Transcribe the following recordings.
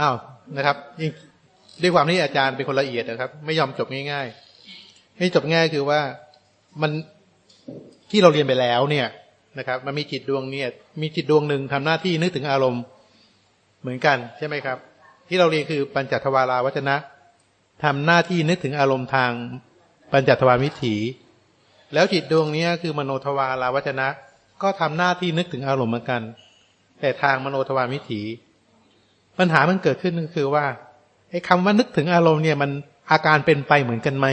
อ้าวนะครับยิ่งด้วยความที่อาจารย์เป็นคนละเอียดนะครับ ไม่ยอมจบง่ายๆให้จบง่ายคือว่ามันที่เราเรียนไปแล้วเนี่ยนะครับ มันมีจิตดวงเนี่ย มีจิตดวงหนึ่งทำหน้าที่นึกถึงอารมณ์เหมือนกันใช่ไหมครับ ที่เราเรียนคือปัญจทวาราวัจนะทำหน้าที่นึกถึงอารมณ์ทางปัญจทวารวิถี แล้วจิตดวงนี้คือมโนทวาราวัจนะ ก็ทำหน้าที่นึกถึงอารมณ์เหมือนกัน แต่ทางมโนทวารวิถี ปัญหามันเกิดขึ้นก็คือว่าไอ้คำว่านึกถึงอารมณ์เนี่ยมันอาการเป็นไปเหมือนกันไหม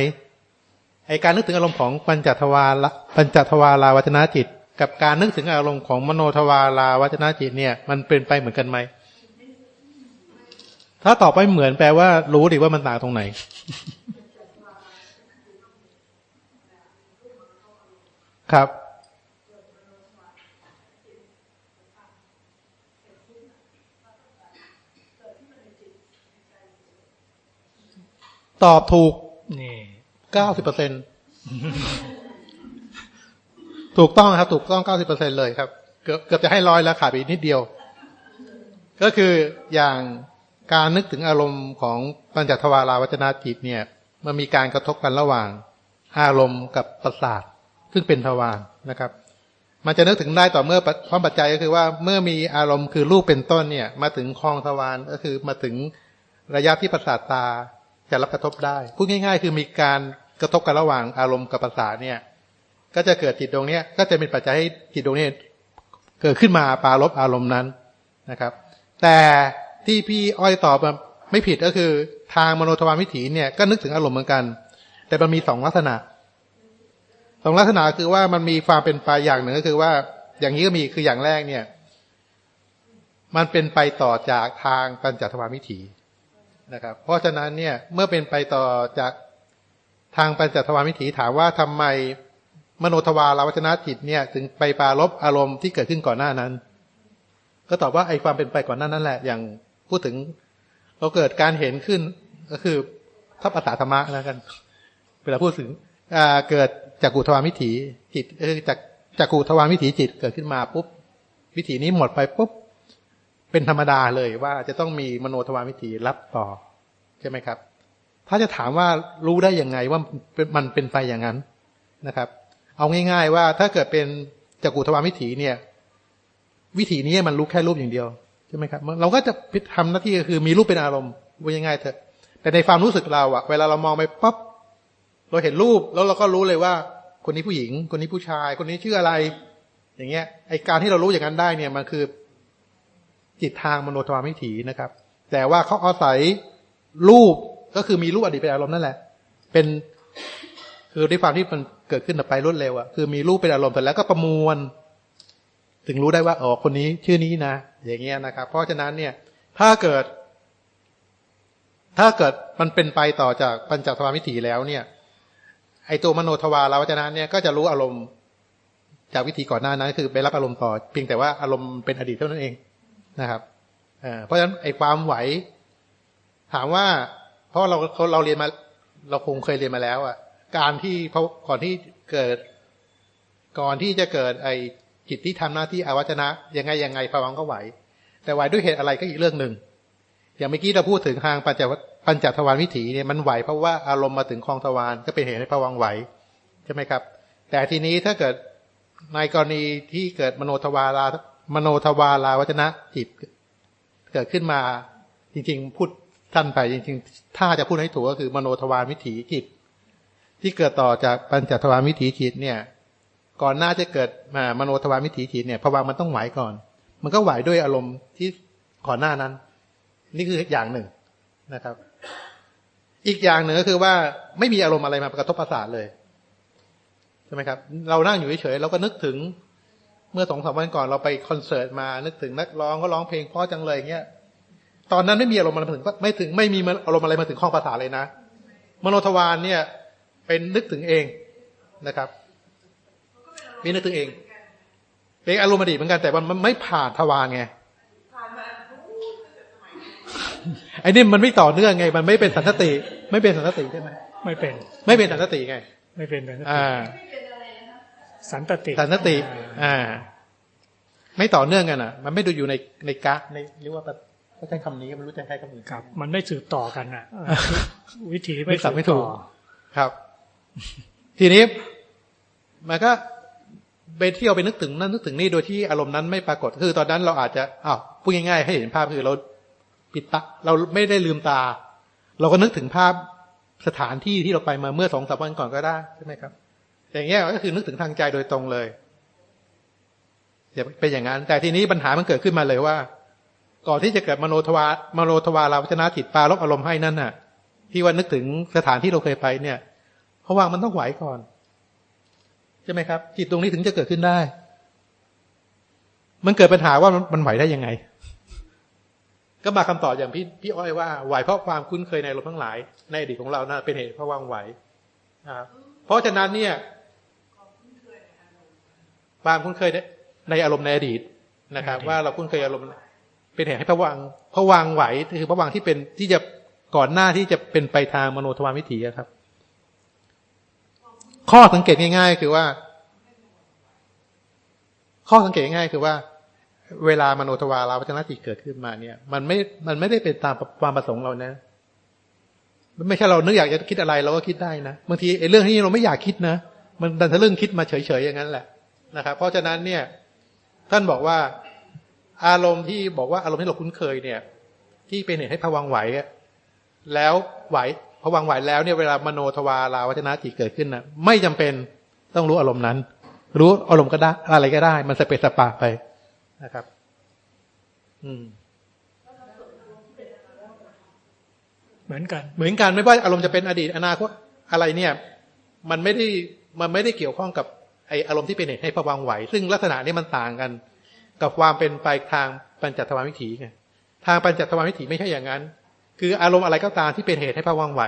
ไอ้การนึกถึงอารมณ์ของปัญจทวาระปัญจทวาราวัจนะจิต กับการนึกถึงอารมณ์ของมโนทวาราวัจนะจิตเนี่ย มันเป็นไปเหมือนกันไหมถ้าตอบไปเหมือนแปลว่า รู้ดิว่ามันต่างตรงไหน ครับ ตอบถูกนี่เก้าสิบเปอร์เซ็นถูกต้องครับถูกต้องเก้าสิบเปอร์เซ็นเลยครับ เกือบเกือบจะให้ร้อยแล้วขาดไปอีกนิดเดียว ก็คืออย่างการนึกถึงอารมณ์ของปัญจทวาราวัจนาจิตเนี่ย มันมีการกระทบกันระหว่างอารมณ์กับประสาทซึ่งเป็นทวารนะครับ มันจะนึกถึงได้ต่อเมื่อความปัจจัยก็คือว่าเมื่อมีอารมณ์คือรูปเป็นต้นเนี่ย มาถึงคลองทวารก็คือมาถึงระยะที่ประสาทตา จะรับกระทบได้ พูดง่าย ๆ คือมีการกระทบกันระหว่างอารมณ์กับประสาเนี่ย ก็จะเกิดจิตดวงเนี้ยก็จะเป็นปัจจัยให้จิตดวงนี้เกิดขึ้นมาปรารบอารมณ์นั้นนะครับ แต่ที่พี่อ้อยตอบมาไม่ผิดก็คือทางมโนทวารวิถีเนี่ยก็นึกถึงอารมณ์เหมือนกัน แต่มันมีสองลักษณะสองลักษณะคือว่ามันมีความเป็นไปอย่างหนึ่งก็คือว่าอย่างนี้ก็มีคืออย่างแรกเนี่ย มันเป็นไปต่อจากทางปัญจทวารวิถี นะครับ เพราะฉะนั้นเนี่ยเมื่อเป็นไปต่อจากทางปัญจทวารวิถีถามว่าทำไมมโนทวารวัจนะจิตเนี่ย ถึงไปปรารบอารมณ์ที่เกิดขึ้นก่อนหน้านั้น ก็ตอบว่าไอ้ความเป็นไปก่อนหน้านั้นแหละ อย่างพูดถึงเราเกิดการเห็นขึ้นก็คือถ้าภาษาธรรมะแล้วกัน เวลาพูดถึงเกิดจากกุทวารวิถีจิตเออจากจากกุทวารวิถีจิตเกิดขึ้นมาปุ๊บวิถีนี้หมดไปปุ๊บ เป็นธรรมดาเลยว่าจะต้องมีมโนทวารวิถีรับต่อ ใช่ไหมครับ ถ้าจะถามว่ารู้ได้ยังไงว่ามันเป็นไปอย่างนั้นนะครับ เอาง่าย ๆ ว่าถ้าเกิดเป็นจากกุทวารวิถีเนี่ย วิถีนี้มันรู้แค่รูปอย่างเดียวใช่ไหมครับ เราก็จะพิทำหน้าที่ก็คือมีรูปเป็นอารมณ์ว่ายังไงเถอะ แต่ในความรู้สึกเราอะเวลาเรามองไปปั๊บเราเห็นรูปแล้วเราก็รู้เลยว่า คนนี้ผู้หญิง คนนี้ผู้ชาย คนนี้ชื่ออะไร อย่างเงี้ยไอการที่เรารู้อย่างนั้นได้เนี่ยมันคือ จิตทางมโนทวารวิถีนะครับ แต่ว่าเขาอาศัยรูปก็คือมีรูปอดีตเป็นอารมณ์นั่นแหละ เป็นคือด้วยความที่มันเกิดขึ้นแบบไปรวดเร็วอะคือมีรูปเป็นอารมณ์แต่แล้วก็ประมวล ถึงรู้ได้ว่าอ๋อคนนี้ชื่อนี้นะอย่างเงี้ยนะครับ เพราะฉะนั้นเนี่ย ถ้าเกิด ถ้าเกิดมันเป็นไปต่อจากปัญจทวารวิถีแล้วเนี่ย ไอตัวมโนทวารวัจนะเนี่ยก็จะรู้อารมณ์จากวิธีก่อนหน้านั้น คือไปรับอารมณ์ต่อเพียงแต่ว่าอารมณ์เป็นอดีตเท่านั้นเอง นะครับเพราะฉะนั้นไอ้ความไหว ถามว่า เพราะเราเราเรียนมา เราคงเคยเรียนมาแล้วอะ การที่เพราะก่อนที่เกิด ก่อนที่จะเกิด ไอ้จิตที่ทำหน้าที่อวัจนะ ยังไงยังไงภวังก็ไหว แต่ไหวด้วยเหตุอะไรก็อีกเรื่องหนึ่งอย่างเมื่อกี้เราพูดถึงทางปัญจปัญจทวารวิถีเนี่ยมันไหวเพราะว่าอารมณ์มาถึงคลองทวารก็เป็นเหตุให้ภวังไหวใช่ไหมครับ แต่ทีนี้ถ้าเกิดในกรณีที่เกิดมโนทวารา มโนทวาราวัจนะจิตเกิดขึ้นมาจริง ๆ พูดท่านไปจริง ๆ ถ้าจะพูดให้ถูกก็คือมโนทวารวิถีจิตที่เกิดต่อจากปัญจทวารวิถีจิตเนี่ย ก่อนหน้าจะเกิดมามโนทวารวิถีจิตเนี่ยภวังมันต้องไหวก่อน มันก็ไหวด้วยอารมณ์ที่ก่อนหน้านั้น นี่คืออย่างหนึ่งนะครับ อีกอย่างหนึ่งก็คือว่าไม่มีอารมณ์อะไรมากระทบประสาทเลยใช่ไหมครับ เรานั่งอยู่เฉยๆเราก็นึกถึง เมื่อสองสามวันก่อนเราไปคอนเสิร์ตมา นึกถึงนักร้องก็ร้องเพลงเพราะจังเลยเงี้ย ตอนนั้นไม่มีอารมณ์อะไรมาถึงไม่ถึงไม่มีอารมณ์อะไรมาถึงข้องภาษาเลยนะ มโนทวารเนี่ย เป็นนึกถึงเองนะครับมีนึกถึงเอง เป็นอารมณ์อดีตเหมือนกันแต่มันไม่ผ่านทวารไงไอ้นี่มันไม่ต่อเนื่องไง มันไม่เป็นสันตติไม่เป็นสันตติใช่ไหมไม่เป็น ไม่เป็นสันตติไง ไม่เป็นสันตติอ่า สันตติ สันตติ อ่า ไม่ต่อเนื่องกันอะ มันไม่ดูอยู่ในในกะในเรียกว่าปก็ใช้คำนี้ไม่รู้จะใช้คำอื่นครับ มันไม่สืบต่อกันอะเออวิธีไม่ไม่สัสืบบไม่ถูต่กอครับ ทีนี้มันก็ไปเที่ยวไปนึกถึงนั่นนึกถึงนี่โดยที่อารมณ์นั้นไม่ปรากฏคือตอนนั้นเราอาจจะอ้าวพูดง่ายๆให้เห็นภาพคือเราปิดตาเราไม่ได้ลืมตา เราก็นึกถึงภาพสถานที่ที่เราไปมาเมื่อสองสามวันก่อนก็ได้ใช่ไหมครับ อย่างเงี้ยก็คือนึกถึงทางใจโดยตรงเลยอย่าเป็นอย่างนั้น แต่ทีนี้ปัญหามันเกิดขึ้นมาเลยว่า ก่อนที่จะเกิดมโนทวามโนทวาราวจนาจิตปลาลบอารมณ์ให้นั่นน่ะ ที่ว่านึกถึงสถานที่เราเคยไปเนี่ย เพราะว่ามันต้องไหวก่อนใช่ไหมครับ จิตตรงนี้ถึงจะเกิดขึ้นได้ มันเกิดปัญหาว่ามันไหวได้ยังไง ก็มาคำตอบอย่างพี่พี่อ้อยว่าไหวเพราะความคุ้นเคยในอารมณ์ทั้งหลาย ในอดีตของเรานะเป็นเหตุเพราะว่าไหวนะครับเพราะฉะนั้นเนี่ย ความคุ้นเคยในอารมณ์ในอดีตนะครับ ว่าเราคุ้นเคยอารมณ์เป็นเหตุให้พระวังพระวังไหวคือพระวังที่เป็นที่จะก่อนหน้าที่จะเป็นไปทางมโนทวารวิถีอะครับ ข้อสังเกตง่าย ๆ คือว่า ข้อสังเกตง่ายๆคือว่า เวลามโนทวาราวัจนจิตเกิดขึ้นมาเนี่ย มันไม่มันไม่ได้เป็นตามความประสงค์เรานะมันไม่ใช่เรานึกอยากจะคิดอะไรเราก็คิดได้นะบางทีไอ้เรื่องที่เราไม่อยากคิดนะมันดันทะลึ่งคิดมาเฉยๆอย่างนั้นแหละ นะครับ เพราะฉะนั้นเนี่ยท่านบอกว่าอารมณ์ที่บอกว่าอารมณ์ที่เราคุ้นเคยเนี่ย ที่เป็นเหตุให้ภวังค์ไหวอะแล้วไหวภวังค์ไหวแล้วเนี่ยเวลามโนทวาราวัจนาจิตเกิดขึ้นนะไม่จำเป็นต้องรู้อารมณ์นั้น รู้อารมณ์ก็ได้อะไรก็ได้ มันสเปซสปาไปนะครับ อืมเหมือนกัน เหมือนกันไม่ว่าอารมณ์จะเป็นอดีตอนาคตอะไรเนี่ย มันไม่ได้มันไม่ได้เกี่ยวข้องกับ ไออารมณ์ที่เป็นเหตุให้ภวังค์ไหว ซึ่งลักษณะนี้มันต่างกัน กับความเป็นไปทางปัญจทวารวิถีไงทางปัญจทวารวิถีไม่ใช่อย่างนั้น คืออารมณ์อะไรก็ตามที่เป็นเหตุให้ภวังค์ไหว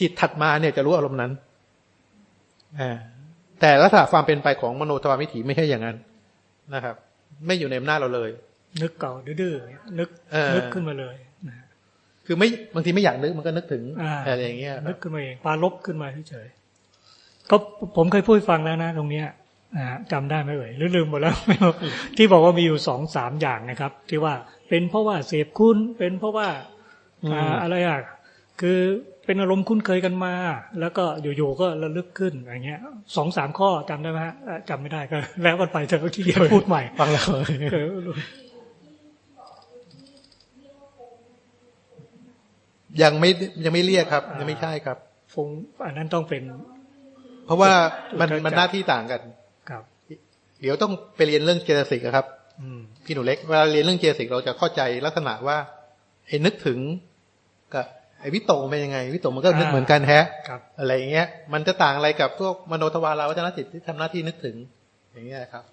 จิตถัดมาเนี่ยจะรู้อารมณ์นั้นอ่าแต่ลักษณะความเป็นไปของมโนทวารวิถีไม่ใช่อย่างนั้นนะครับ ไม่อยู่ในอำนาจเราเลย นึกเก่าดื้อๆนึกเออนึกขึ้นมาเลยนะคือไม่บางทีไม่อยากนึกมันก็นึกถึงอ่าอะไรอย่างเงี้ยคนึรักบขึ้นมาเองปลาลบขึ้นมาเฉยๆ ก็ผมเคยพูดให้ฟังแล้วนะ ตรงเนี้ยนะฮะจำได้ไหมเอ่ยหรือลืมหมดแล้วไม่รู้ที่บอกว่ามีอยู่สองสามอย่างนะครับ ที่ว่าเป็นเพราะว่าเสพคุณเป็นเพราะว่าอืมอ่าอะไรอะคือเป็นอารมณ์คุ้นเคยกันมา แล้วก็อยู่ๆก็ระลึกขึ้นอย่างเงี้ยสองสามข้อจำได้ไหมฮะเอ่อจำไม่ได้ก็ แล้วกันไปเถอะที่เดียวพูดใหม่ฟังแล้วเออยังไม่ยังไม่เรียกครับ ยังไม่ใช่ครับ ฟงอันนั้นต้องเป็น เพราะว่ามันจุดมันจับหน้าที่ต่างกันกับ เดี๋ยวต้องไปเรียนเรื่องเจตสิกอะครับ อืมพี่หนูเล็กเวลาเรียนเรื่องเจตสิกเราจะเข้าใจลักษณะว่าไอ้นึกถึงกับไอ้วิโตเป็นยังไง วิโตมันก็นึกเหมือนกันแฮะครับอะไรอย่างเงี้ย มันจะต่างอะไรกับพวกมโนทวาราวจนจิตที่ทำหน้าที่นึกถึง อย่างเงี้ยครับ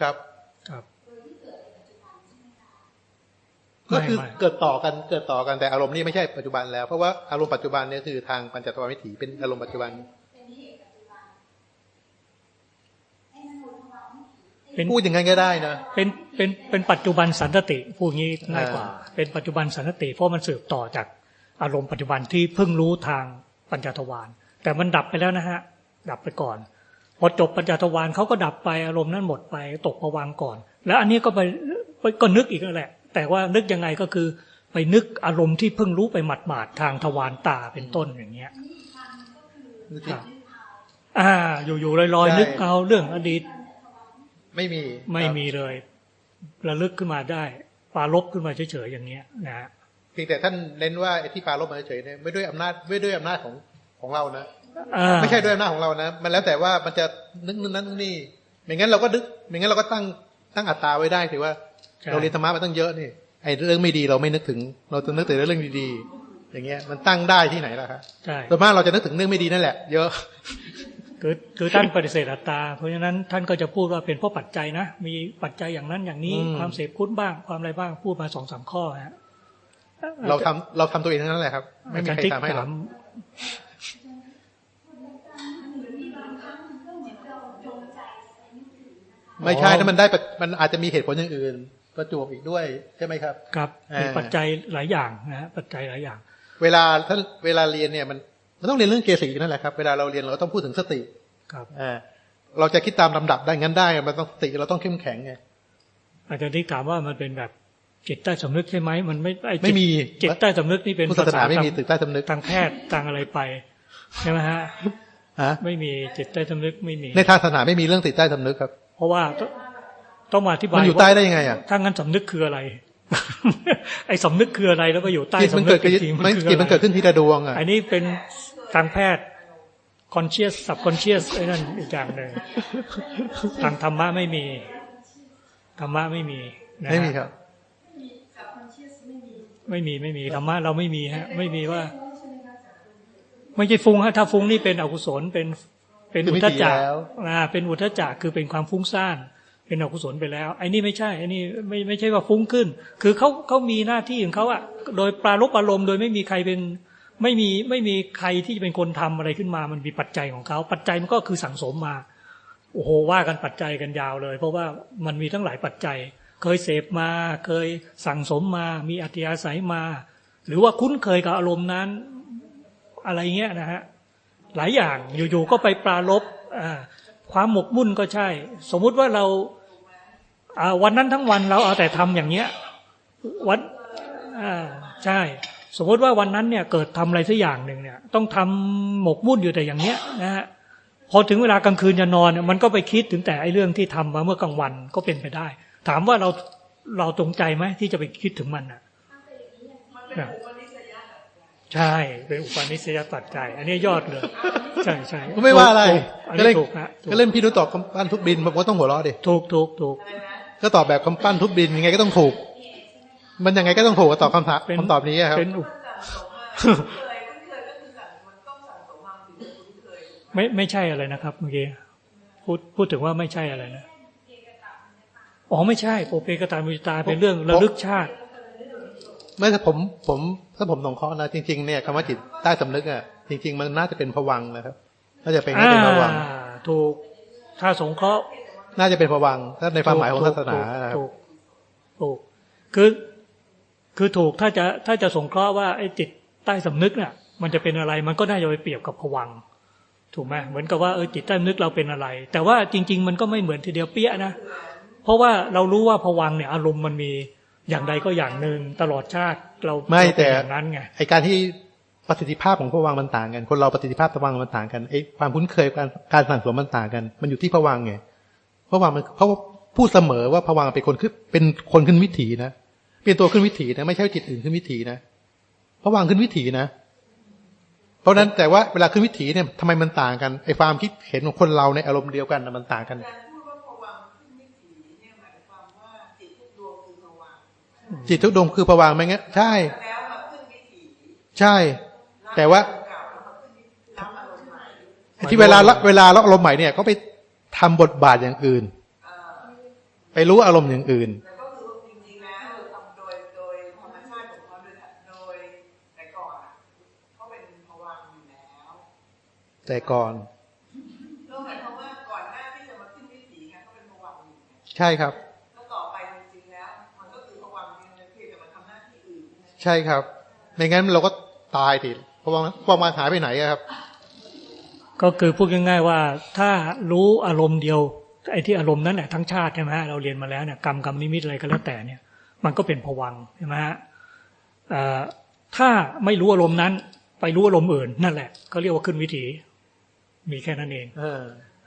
ครับ ครับ ก็คือไม่ไม่เกิดต่อกันเกิดต่อกันแต่อารมณ์นี่ไม่ใช่ปัจจุบันแล้วเพราะว่าอารมณ์ปัจจุบันเนี่ยคือทางปัญจทวารวิถีเป็นอารมณ์ปัจจุบันเป็นพูดอย่างนั้นก็ได้นะเป็นเป็นเป็นปัจจุบันสันตติพูดงี้ง่ายกว่าอ่า เป็นปัจจุบันสันตติเพราะมันสืบต่อจากอารมณ์ปัจจุบันที่เพิ่งรู้ทางปัญจทวารแต่มันดับไปแล้วนะฮะ ดับไปก่อนพอจบปัญจทวารเขาก็ดับไปอารมณ์นั้นหมดไปตกผวังค์ก่อน แล้วอันนี้ก็ไปไปก็นึกอีกนั่นแหละ แต่ว่านึกยังไงก็คือ ไปนึกอารมณ์ที่เพิ่งรู้ไปหมาดๆทางทวารตาเป็นต้นอย่างเงี้ยครับอ่า อยู่ๆลอยใช่ๆนึกเอาเรื่องอดีต ไม่มีไม่ครับมีเลยระลึกขึ้นมาได้ปรารบขึ้นมาเฉยๆอย่างเนี้ยนะฮะเพียงแต่ท่านเน้นว่าไอ้ที่ปรารบมาเฉยๆเนี่ยไม่ด้วยอำนาจไม่ด้วยอำนาจของของเรานะอ่าไม่ใช่ด้วยอำนาจของเรานะ มันแล้วแต่ว่ามันจะนึกนึกนั้นนึกนี่ไม่งั้นเราก็นึกไม่งั้นเราก็ตั้งตั้งอัตราไว้ได้ถือว่าใช่ เราเรียนธรรมะมาตั้งเยอะนี่ไอ้เรื่องไม่ดีเราไม่นึกถึง เราจะนึกแต่เรื่องดีๆอย่างเงี้ย มันตั้งได้ที่ไหนล่ะครับใช่ส่วนมากเราจะนึกถึงเรื่องไม่ดีนั่นแหละ เยอะคือคือท่านปฏิเสธอัตตา เพราะฉะนั้นท่านก็จะพูดว่าเป็นเพราะปัจจัยนะ มีปัจจัยอย่างนั้นอย่างนี้อืมความเสพคุ้นบ้างความอะไรบ้างพูดมาสองสามข้อฮะเราทำเราทำตัวเองทั้งนั้นแหละครับ ไม่อามีจารใครย์ติ๊กทำให้หรถาอกมไม่ใช่ถ้ามันได้ประมันอาจจะมีเหตุผลอย่างอื่น ประจวบอีกด้วยใช่ไหมครับ ครับอ่ามีมีปัจจัยหลายอย่างนะฮะปัจจัยหลายอย่าง เวลาถ้าเวลาเรียนเนี่ยมันมันต้องเรียนเรื่องเกสิกนั่นแหละครับเวลาเราเรียนเราก็ต้องพูดถึงสติครับอ่าเราจะคิดตามลำดับได้งั้นได้ มันต้องสติเราต้องเข้มแข็งไงอาจารย์ที่ถามว่ามันเป็นแบบจิตใต้สำนึกใช่ไหมมันไม่ไอ้จิตไม่มีจิตใต้สำนึกนี่เป็นพุทธศาสนาไม่มีภษตึกใต้สำนึกทางแพทย์ทางอะไรไปใช่ไหมฮะฮะไม่มีจิตใต้สำนึกไม่มีในทางศาสนาไม่มีเรื่องติดใต้สำนึกครับ เพราะว่า ต้องต้องมาอธิบายมันอยู่ใต้ได้ยังไงอะถ้างั้นสำนึกคืออะไร ไอ้สำนึกคืออะไรแล้วก็อยู่ใต้จิตมันสำนึเกิดกขึ้นจริงๆมันคือจิตมันเกิดอะไรขึ้นทีละดวงอะอันนี้เป็นทางแพทย์ conscious subconscious ไอ้นั่นอีกอย่างหนึ่งทางธรรมะไม่มีธรรมะไม่มีนะฮะไม่มีครับ ไม่มีไม่มีธรรมะเราไม่มีฮะ ไม่มีว่า ไม่ใช่ฟุ้งฮะถ้าฟุ้งนี่เป็นอกุศลเป็นเป็นคืออุวิทถีจักแล้วอ่าเป็นอุทจักคือเป็นความฟุ้งซ่าน เป็นอกุศลไปแล้วไอ้นี่ไม่ใช่ไอ้นี่ไม่ไม่ใช่ว่าฟุ้งขึ้น คือเขาเขามีหน้าที่ของเขาอะโดยปรารบอารมณ์โดยไม่มีใครเป็นไม่มีไม่มีใครที่จะเป็นคนทำอะไรขึ้นมา มันมีปัจจัยของเขาปัจจัยมันก็คือสั่งสมมาโอ้โหว่ากันปัจจัยกันยาวเลย เพราะว่ามันมีทั้งหลายปัจจัย เคยเสพมา เคยสั่งสมมา มีอัธยาศัยมา หรือว่าคุ้นเคยกับอารมณ์นั้น อะไรเงี้ยนะฮะหลายอย่างอยู่ๆก็ไปปรารบอ่า ความหมกมุ่นก็ใช่ สมมุติว่าเราอ่าวันนั้นทั้งวันเราเอาแต่ทำอย่างเงี้ยวันอ่าใช่ สมมติว่าวันนั้นเนี่ยเกิดทำอะไรสักอย่างหนึ่งเนี่ย ต้องทำหมกมุ่นอยู่แต่อย่างเนี้ยนะฮะพอถึงเวลากลางคืนจะนอนเนี่ยมันก็ไปคิดถึงแต่ไอ้เรื่องที่ทำมาเมื่อกลางวันก็เป็นไปได้ ถามว่าเราเราตรงใจไหมที่จะไปคิดถึงมันอะนะ ใช่เป็นอุปนิสัยปัจจัย อันนี้ยอดเลย ใช่ใช่ก็ไม่ว่าอะไรถูกอันก็นี้เล่นถูกนะถูกก็เล่นพี่นุตอบคำปั้นทุบดินผมก็ต้องหัวเราะดิถูกถูกถูกก็ตอบแบบคำปั้นทุบดินยังไงก็ต้องถูก มันยังไงก็ต้องถูกกับตอบคำถามเป็นคำตอบนี้อะครับเป็นอุปเคยคุ้นเคยก็คือสั่งมันต้องสั่งสมมาถึงจะคุ้นเคยไม่ไม่ใช่อะไรนะครับเมื่อกี้พูดพูดถึงว่าไม่ใช่อะไรนะอ๋อไม่ใช่โปเปกตามุจตาเป็นเรื่องระลึกชาติ ไม่ถ้าผมผมถ้าผมสงเคราะห์นะจริงๆเนี่ยคำว่าจิตใต้สำนึกอะจริง ๆ มันน่าจะเป็นผวังค์นะครับน่าจะเป็นน่าอ่าจะเป็นผวังค์ถูกถ้าสงเคราะห์ น่าจะเป็นผวังค์ถ้าในความหมายของถูศากสนานะครับถูกถูกคือคือถูกถ้าจะถ้าจะสงเคราะห์ว่าไอ้จิตใต้สำนึกน่ะมันจะเป็นอะไรมันก็น่าจะไปเปรียบกับผวังค์ถูกไหมเหมือนกับว่าเออจิตใต้สำนึกเราเป็นอะไร แต่ว่าจริง ๆ มันก็ไม่เหมือนทีเดียวเปี้ยนะเพราะว่าเรารู้ว่าผวังค์เนี่ยอารมณ์มันมี อย่างใดก็อย่างหนึ่งตลอดชาติเราไม่เราเป็นแต่อย่างนั้นไงไอการที่ประสิทธิภาพของผวังค์มันต่างกัน คนเราประสิทธิภาพผวังค์มันต่างกันไอความคุ้นเคยการการสั่งสมมันต่างกัน มันอยู่ที่ผวังค์ไงผวังค์มันเพราะว่าพูดเสมอว่าผวังค์เป็นคนขึ้นเป็นคนขึ้นวิถีนะเป็นตัวขึ้นวิถีนะไม่ใช่จิตอื่นขึ้นวิถีนะผวังค์ขึ้นวิถีนะ เพราะฉะนั้นแต่ว่าเวลาขึ้นวิถีเนี่ยทำไมมันต่างกันไอความคิดเห็นของคนเราในอารมณ์เดียวกันนะมันต่างกัน จิตทุกดวงคือผวังค์ไหมเงี้ย ใช่แล้วมาขึ้นวิถีใช่ แต่ว่าเก่าแล้วมาขึ้นวิถีรับอารมณ์ใหม่ที่เวลาละเวลาเราอารมณ์ใหม่เนี่ย ก็ไปทำบทบาทอย่างอื่นเอ่อไปรู้อารมณ์อย่างอื่นแต่ก็คือว่าจริงๆแล้วทำโดยโดยธรรมชาติของเขาโดยโดยแต่ก่อนอะเขาเป็นผวังค์อยู่แล้วแต่ก่อนก็หมายความว่าก่อนหน้าที่จะมาขึ้นวิถีไงเขาเป็นผวังค์อยู่ไงใช่ครับ ใช่ครับ ไม่งั้นเราก็ตายดิเพราะว่าเพราะมันหายไปไหนอะครับ ก็คือพูดง่ายๆว่า ถ้ารู้อารมณ์เดียวไอ้ที่อารมณ์นั้นแหละทั้งชาติใช่ไหมฮะเราเรียนมาแล้วเนี่ยกรรมกรรมนิมิตอะไรก็แล้วแต่เนี่ย มันก็เป็นผวังค์ใช่ไหมฮะเอ่อถ้าไม่รู้อารมณ์นั้น ไปรู้อารมณ์อื่นนั่นแหละเขาเรียกว่าขึ้นวิถี มีแค่นั้นเอง เออ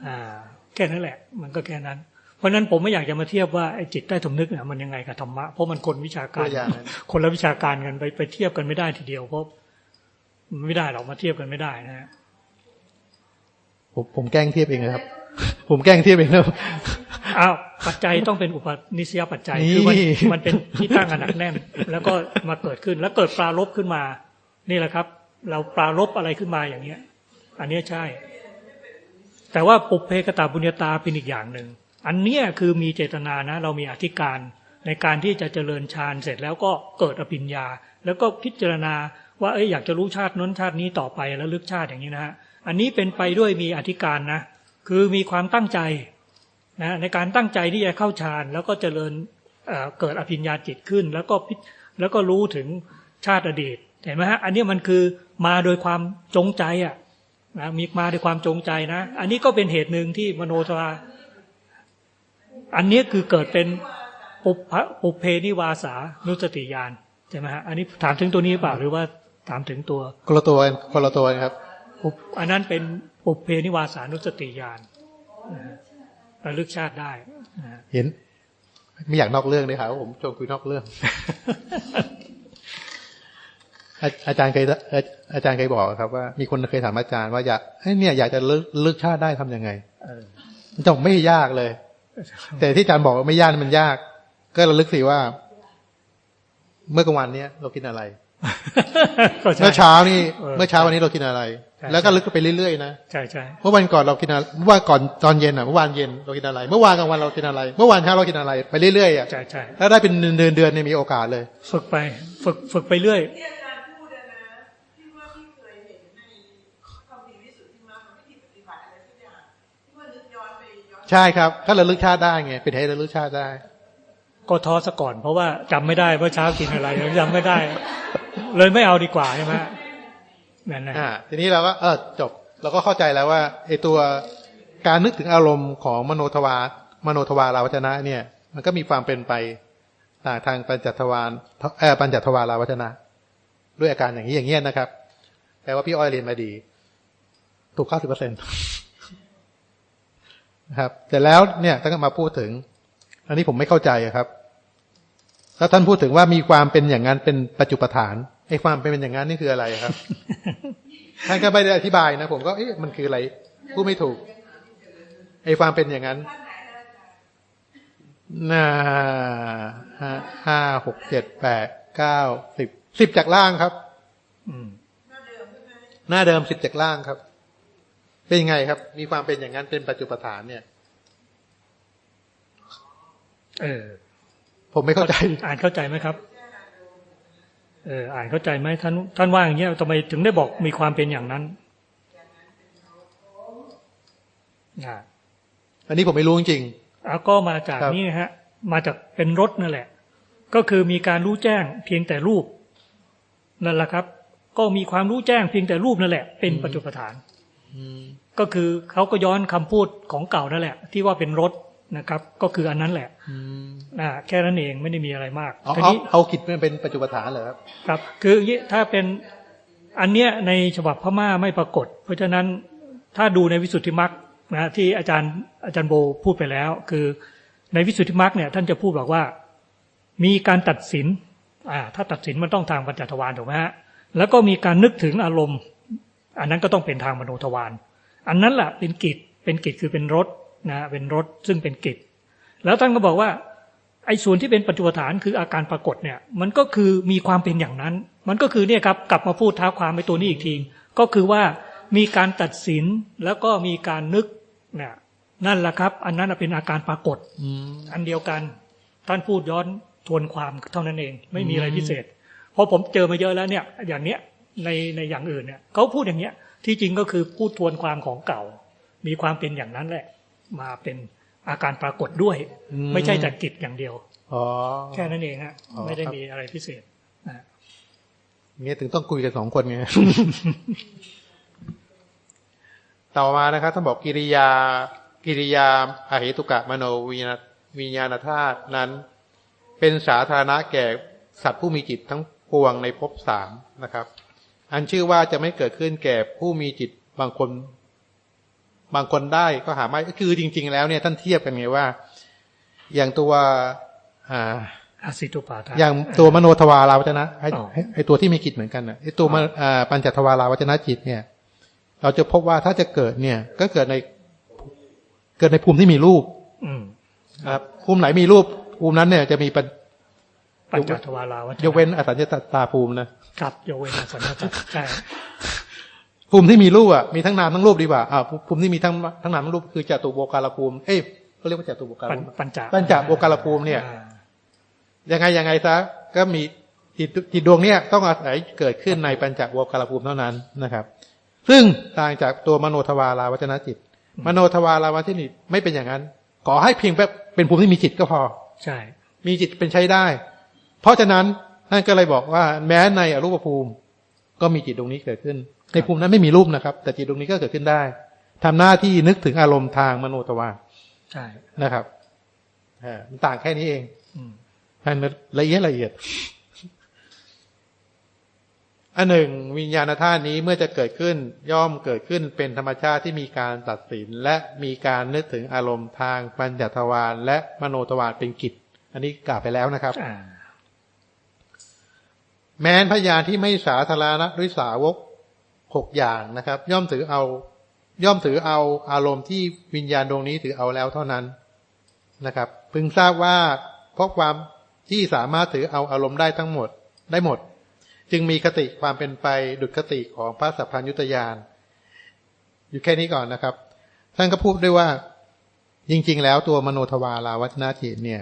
อ่า แค่นั้นแหละ มันก็แค่นั้น เพราะฉะนั้นผมไม่อยากจะมาเทียบว่าไอ้จิตใต้สำนึกเนี่ยมันยังไงกับธรรมะเพราะมันคนวิชาคกานรละอย่างนั้นคนละวิชาการกันไปไปเทียบกันไม่ได้ทีเดียวเพราะมันไม่ได้หรอกมาเทียบกันไม่ได้นะฮะผมผมแกล้งเทียบเองนะครับ ผมแกล้งเทียบเองนะครับอ้าวปัจจัยต้องเป็นอุปนิสัยปัจจัยนี่คือมันมันเป็นที่ตั้งอันหนักแน่น แล้วก็มาเกิดขึ้นแล้วเกิดปลารบขึ้นมา นี่แหละครับ เราปลารบอะไรขึ้นมาอย่างเนี้ย อันเนี้ยใช่ แต่ว่าปุเพกตาบุญญาตาเป็นอีกอย่างหนึ่ง อันเนี้ยคือมีเจตนานะ เรามีอธิการในการที่จะเจริญฌานเสร็จแล้วก็เกิดอภิญญา แล้วก็พิจารณาว่าเอ้ยอยากจะรู้ชาติน้นชาตินี้ต่อไปแล้วลึกชาติอย่างนี้นะฮะอันนี้เป็นไปด้วยมีอธิการนะ คือมีความตั้งใจนะในการตั้งใจที่จะเข้าฌานแล้วก็เจริญเกิดอภิญญาจิตขึ้น แล้วก็พิแล้วก็รู้ถึงชาติอดีตเห็นไหมฮะอันนี้มันคือมาโดยความจงใจอะนะมีมาด้วยความจงใจนะ อันนี้ก็เป็นเหตุหนึ่งที่มโนทวา อันนี้คือเกิดเป็นปุพพะปุพเพนิวาสานุสติญาณใช่ไหมฮะอันนี้ถามถึงตัวนี้เปล่าหรือว่าถามถึงตัวคนละตัวกันคนละตัวกันครับปุพอันนั้นเป็นปุพเพนิวาสานุสติญาณนะฮะระลึกชาติได้นะฮะเห็นไม่อยากนอกเรื่องเลยครับว่าผมชวนคุยนอกเรื่อง อาอาจารย์เคยอาอาจารย์เคยบอกครับว่ามีคนเคยถามอาจารย์ว่าอยากเอ้ยเนี่ยอยากจะเลิกเลิกชาติได้ทำยังไงเออมันจะบอกไม่ยากเลย แต่ที่อาจารย์บอกว่าไม่ยากนี่มันยาก ก็ระลึกสิว่า เมื่อกลางวันเนี้ยเรากินอะไรก็ใช่เมื่อเช้านี่เออเมื่อเช้าวันนี้เรากินอะไรใช่แล้วก็ลึกไปเรื่อยๆนะใช่ใช่เมื่อวันก่อนเรากินอะไรเมื่อวานก่อนตอนเย็นอะเมื่อวานเย็นเรากินอะไร เมื่อวานกลางวันเรากินอะไร เมื่อวานเช้าเรากินอะไร ไปเรื่อยๆอะใช่ใช่ถ้าได้เป็นเดือนเดือนๆเนี่ยมีโอกาสเลย ฝึกไป ฝึกฝึกไปเรื่อย ใช่ครับถ้าระลึกชาติได้ไงเป็นให้ระลึกชาติได้ ก็ท้อซะก่อน เพราะว่าจำไม่ได้ว่าเช้ากินอะไรจำไม่ได้ เลยไม่เอาดีกว่าใช่ไหมนั่นนะอ่าทีนี้เราก็เออจบเราก็เข้าใจแล้วว่าไอตัวการนึกถึงอารมณ์ของมโนทวารมโนทวาราวจนะเนี่ย มันก็มีความเป็นไปต่างทางปัญจทวารเออปัญจทวาราวจนะ ด้วยอาการอย่างนี้อย่างเงี้ยนะครับแปลว่าพี่อ้อยเรียนมาดี ถูกเก้าสิบเปอร์เซ็นต์ นะครับ แต่แล้วเนี่ยท่านก็มาพูดถึง อันนี้ผมไม่เข้าใจอะครับแล้วท่านพูดถึงว่ามีความเป็นอย่างนั้นเป็นปัจจุปฐานไอ้ความเป็นอย่างนั้นนี่คืออะไรครับ ท่านก็ไม่ได้อธิบายนะ ผมก็เอ๊ะมันคืออะไรพูดไม่ถูกไอ้ความเป็นอย่างนั้นน่าห้าห้าหกเจ็ดแปดเก้าสิบสิบจากล่างครับอืมหน้าเดิมสิบจากล่างครับ เป็นยังไงครับ มีความเป็นอย่างนั้นเป็นปัจจุปฐานเนี่ย เออ ผมไม่เข้าใจ อ่านเข้าใจไหมครับ เออ อ่านเข้าใจไหมท่านท่านว่าอย่างเงี้ยทำไมถึงได้บอกมีความเป็นอย่างนั้นอ่าอันนี้ผมไม่รู้จริงอะก็มาจากครับนี่นะฮะ มาจากเป็นรถนั่นแหละ ก็คือมีการรู้แจ้งเพียงแต่รูปนั่นแหละครับ ก็มีความรู้แจ้งเพียงแต่รูปนั่นแหละ เป็นปัจจุปฐานๆอืม ก็คือเขาก็ย้อนคำพูดของเก่านั่นแหละ ที่ว่าเป็นรถนะครับ ก็คืออันนั้นแหละอืมนะแค่นั้นเองไม่ได้มีอะไรมากเอาทีเอานี้เอากิจมันเป็นปัจจุปฐานเหรอครับครับ คืออย่างนี้ถ้าเป็นอันเนี้ยในฉบับพม่าไม่ปรากฏ เพราะฉะนั้นถ้าดูในวิสุทธิมรรคนะที่อาจารย์อาจารย์โบพูดไปแล้ว คือในวิสุทธิมรรคเนี่ยท่านจะพูดบอกว่า มีการตัดสินอ่าถ้าตัดสินมันต้องทางปัญจทวารถูกไหมฮะแล้วก็มีการนึกถึงอารมณ์ อันนั้นก็ต้องเป็นทางมโนทวารอันนั้นแหละเป็นกิจเป็นกิจคือเป็นรถนะเป็นรถซึ่งเป็นกิจ แล้วท่านก็บอกว่าไอ้ส่วนที่เป็นปัจจุบันฐานคืออาการปรากฏเนี่ยมันก็คือมีความเป็นอย่างนั้น มันก็คือเนี่ยครับกลับมาพูดท้าความไปตัวนี้อีกที ก็คือว่ามีการตัดสินแล้วก็มีการนึกเนี่ยนั่นแหละครับ อันนั้นนะเป็นอาการปรากฏอืมอันเดียวกัน ท่านพูดย้อนทวนความเท่านั้นเอง ไม่มีอะไรพิเศษ เพราะผมเจอมาเยอะแล้วเนี่ย อย่างเนี้ย ในในอย่างอื่นเนี่ยเขาพูดอย่างเนี้ย ที่จริงก็คือพูดทวนความของเก่า มีความเป็นอย่างนั้นแหละ มาเป็นอาการปรากฏด้วย ไม่ใช่จากกิจอย่างเดียวอ๋อแค่นั้นเองฮะอ๋อไม่ได้ครับมีอะไรพิเศษนะเงี้ยถึงต้องคุยกันสองคนไงต่อมานะครับท่านบอกกิริยากิริยาอาเหตุกะมโนวิญญาณวิญญาณธาตุนั้น เป็นสาธารณะแก่สัตว์ผู้มีจิตทั้งปวงในภพสามนะครับ อันชื่อว่าจะไม่เกิดขึ้นแก่ผู้มีจิตบางคน บางคนได้ก็หาไม่คือจริง ๆ แล้วเนี่ยท่านเทียบกันไงว่า อย่างตัวอ่าอาสิตุปาทาอย่างตัวมโนทวาราวจนะไอ้อ๋อไอ้ไอ้ตัวที่มีกิจเหมือนกันนะไอ้ตัวมันอ่าปัญจทวาราวจนะจิตเนี่ย เราจะพบว่าถ้าจะเกิดเนี่ย ก็เกิดในเกิดในภูมิที่มีรูป อืมนะครับภูมิไหนมีรูปภูมินั้นเนี่ยจะมี ปัญปัญจทวาราวจยกเว้นอสัญญตาภูมินะครับยกเว้นอสัญญาตใช่ภูมิที่มีรูปอะมีทั้งนามทั้งรูปดีกว่าอ่าภูมิที่มีทั้งทั้งนามทั้งรูปคือจตุโบกาลภูมิเอ้ยเขาเรียกว่าจตุโบกาลปัญภูมิปัญจปัญจโบกาลภูมิเนี่ยอ่ายังไงยังไงซะก็มีจิตจิตดวงเนี้ยต้องอาศัยเกิดขึ้นในปัญจโวการภูมิเท่านั้นนะครับ ซึ่งต่างจากตัวมโนทวาราวจนะจิต มโนทวาราวจนะจิตไม่เป็นอย่างนั้น ขอให้เพียงแบบเป็นภูมิที่มีจิตก็พอ ใช่ มีจิตเป็นใช้ได้ เพราะฉะนั้นท่านก็เลยบอกว่า แม้ในอรูปภูมิ ก็มีจิตดวงนี้เกิดขึ้น ในภูมินั้นไม่มีรูปนะครับ แต่จิตดวงนี้ก็เกิดขึ้นได้ทำหน้าที่นึกถึงอารมณ์ทางมโนทวารใช่นะครับอ่ามันต่างแค่นี้เองอืมให้มันละเอียดละเอียดอันหนึ่งวิญญาณธาตุนี้เมื่อจะเกิดขึ้นย่อมเกิดขึ้นเป็นธรรมชาติที่มีการตัดสิน และมีการนึกถึงอารมณ์ทางปัญญทวารและมโนทวารเป็นกิจ อันนี้กล่าวไปแล้วนะครับอ่า แม้นพยานที่ไม่สาธารณะด้วยสาวกหกอย่างนะครับ ย่อมถือเอา ย่อมถือเอาอารมณ์ที่วิญญาณดวงนี้ถือเอาแล้วเท่านั้นนะครับ พึงทราบว่าเพราะความที่สามารถถือเอาอารมณ์ได้ทั้งหมดได้หมด จึงมีคติความเป็นไปดุจคติของพระสัพพัญญุตยานอยู่แค่นี้ก่อนนะครับ ท่านก็พูดด้วยว่า จริง ๆ แล้วตัวมโนทวาราวัฒนาจิตเนี่ย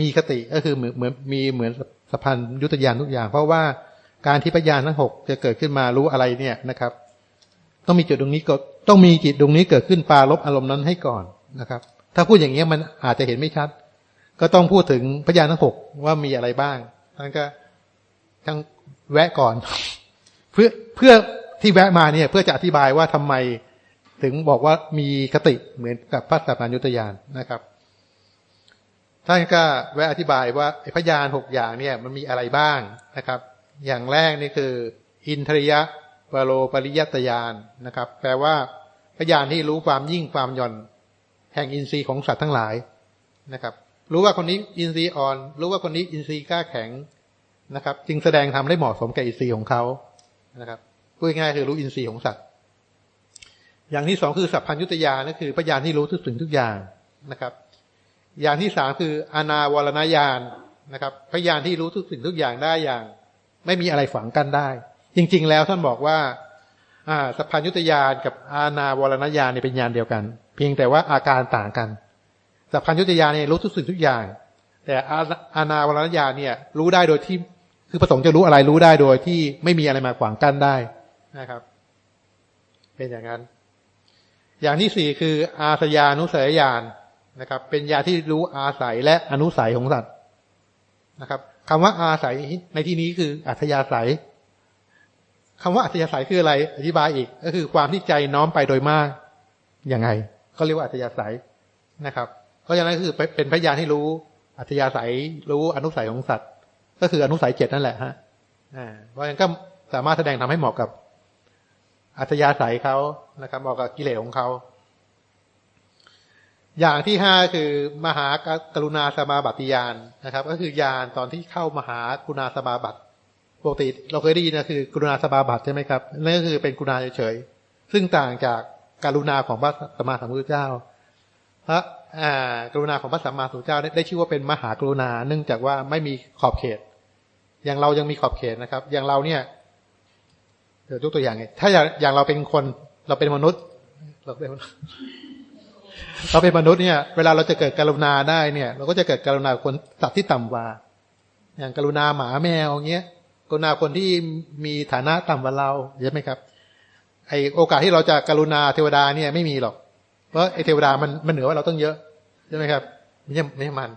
มีคติก็คือเหมือนเหมือนมีเหมือนสะพานยุตยานทุกอย่าง เพราะว่าการที่พยานทั้งหกจะเกิดขึ้นมารู้อะไรเนี่ยนะครับ ต้องมีจุดตรงนี้ก็ต้องมีจิตตรงนี้เกิดขึ้นปาลบอารมณ์นั้นให้ก่อนนะครับ ถ้าพูดอย่างเงี้ยมันอาจจะเห็นไม่ชัด ก็ต้องพูดถึงพยานทั้งหกว่ามีอะไรบ้างท่านก็ทั้งแวะก่อน เพื่อเพื่อที่แวะมาเนี่ย เพื่อจะอธิบายว่าทำไมถึงบอกว่ามีคติเหมือนกับพระสัพพัญญุตยานนะครับ ท่านก็แวะอธิบายว่าพยานหกอย่างเนี่ยมันมีอะไรบ้างนะครับ อย่างแรกนี่คือ อินทริยะวโรปริยตยานนะครับ แปลว่าพยานที่รู้ความยิ่งความหย่อน แห่งอินทรีย์ของสัตว์ทั้งหลายนะครับ รู้ว่าคนนี้อินทรีย์อ่อน รู้ว่าคนนี้อินทรีย์กล้าแข็งนะครับ จึงแสดงทำได้เหมาะสมกับอินทรีย์ของเขานะครับพูดง่ายๆคือรู้อินทรีย์ของสัตว์ อย่างที่สองคือสัพพัญญุตยานก็คือพยานที่รู้ทุกสิ่งทุกอย่างนะครับ อย่างที่สามคืออนาวรณญาณนะครับพยานที่รู้ทุกสิ่งทุกอย่างได้อย่าง ไม่มีอะไรฝังกันได้ จริง ๆ แล้วท่านบอกว่าอ่าสัพพัญญุตญาณกับอานาวรณญาณเนี่ยเป็นญาณเดียวกัน เพียงแต่ว่าอาการต่างกันสัพพัญญุตญาณเนี่ยรู้ทุกสิ่งทุกอย่าง แต่อาอานาวรณญาณเนี่ยรู้ได้โดยที่คือประสงค์จะรู้อะไรรู้ได้โดยที่ไม่มีอะไรมาขวางกั้นได้นะครับ เป็นอย่างนั้น อย่างที่สี่คืออาสยานุสัยญาณ นะครับ เป็นญาที่รู้อาศัยและอนุสัยของสัตว์นะครับคำว่าอาศัยในที่นี้คืออัธยาศัยคำว่าอัธยาศัยคืออะไร อธิบายอีก ก็คือความที่ใจน้อมไปโดยมากยังไงเขาเรียกว่าอัธยาศัยนะครับ เพราะฉะนั้นคือเป็นพยานที่รู้ อัธยาศัยรู้อนุสัยของสัตว์ ก็คืออนุสัยเจ็ดนั่นแหละฮะอ่าเพราะฉะนั้นก็สามารถแสดงทำให้เหมาะกับอัธยาศัยเขานะครับเหมาะกับกิเลสของเขา อย่างที่ห้าคือมหากรุณาสมาบัติยานนะครับ ก็คือญาณตอนที่เข้ามหากรุณาสมาบัติปกติเราเคยได้ยินนะคือกรุณาสมาบัติใช่ไหมครับนั่นก็คือเป็นกรุณาเฉยๆซึ่งต่างจากการุณาของพระสัมมาสัมพุทธเจ้าพระอ่ากรุณาของพระสัมมาสัมพุทธเจ้าได้ได้ชื่อว่าเป็นมหากรุณา เนื่องจากว่าไม่มีขอบเขต อย่างเรายังมีขอบเขตนะครับ อย่างเราเนี่ย เดี๋ยวยกตัวอย่างไงถ้าอย่างอย่างเราเป็นคนเราเป็นมนุษย์ เราเป็นมนุษย์ เราเป็นมนุษย์เนี่ย เวลาเราจะเกิดกรุณาได้เนี่ย เราก็จะเกิดกรุณาคนสัตว์ที่ต่ำกว่า อย่างกรุณาหมาแมวอย่างเงี้ยกรุณาคนที่มีฐานะต่ำกว่าเราใช่ไหมครับ ไอโอกาสที่เราจะกรุณาเทวดาเนี่ยไม่มีหรอก เพราะไอเทวดามันมันเหนือกว่าเราต้องเยอะใช่ไหมครับไม่ใช่ไม่ใช่มัน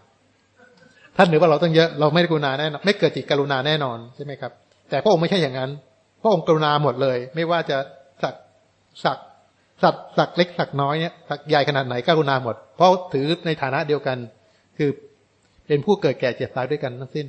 ท่านเหนือกว่าเราต้องเยอะเราไม่กรุณาแน่นอนไม่เกิดจิตกรุณาแน่นอนใช่ไหมครับ แต่พระองค์ไม่ใช่อย่างนั้น พระองค์กรุณาหมดเลย ไม่ว่าจะสักสัก สัตว์สักเล็กสักน้อยเนี่ยสักใหญ่ขนาดไหนก็กรุณาหมด เพราะถือในฐานะเดียวกัน คือเป็นผู้เกิดแก่เจ็บตายด้วยกันทั้งสิ้น